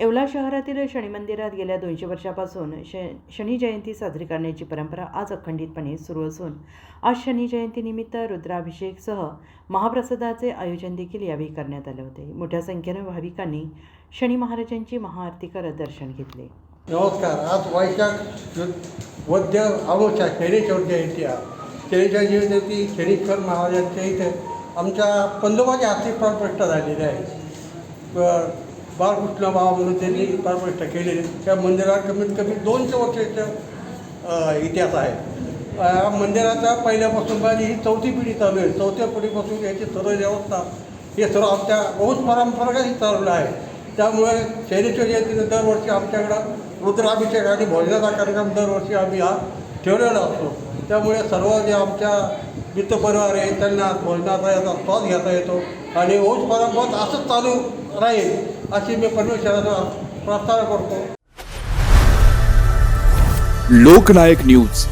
येवला शहरातील शनी मंदिरात गेल्या दोनशे वर्षापासून श शनी जयंती साजरी करण्याची परंपरा आज अखंडितपणे सुरू असून आज शनी जयंतीनिमित्त रुद्राभिषेकसह महाप्रसादाचे आयोजन देखील यावेळी करण्यात आले होते. मोठ्या संख्येनं भाविकांनी शनी महाराजांची महाआरती करत दर्शन घेतले. नमस्कार. आज वैशाख वद्य अमावस्या शनी जयंती आहे. जयंती शनीश्वर महाराजांच्या इथे आमच्या पंजोबाची आर्थिक प्राणप्रतिष्ठा झालेली आहे. बाळकृष्ण बाबा म्हणून त्यांनी प्राणप्रतिष्ठा केलेली. त्या मंदिरात कमीत कमी दोनशे वर्षाचा इतिहास आहे. या मंदिराचा पहिल्यापासून माझी ही चौथी पिढी चालू आहे. चौथ्या पिढीपासून याची सर्व व्यवस्था हे सर्व आमच्या बहुत परंपरागत चालवलं आहे. त्यामुळे शैलेश्वर जयंतीनं दरवर्षी आमच्याकडं रुद्राभिषेक आणि भोजनाचा कार्यक्रम दरवर्षी आम्ही हा ठेवलेला असतो. त्यामुळे सर्व जे आमच्या मित्रपरिवार आहे त्यांना भोजनाचा याचा स्वाद घेता येतो. आणि ओस परंपरा असंच चालू राहील. अशी मी परमेश्वराचा प्रार्थना करतो. लोकनायक न्यूज.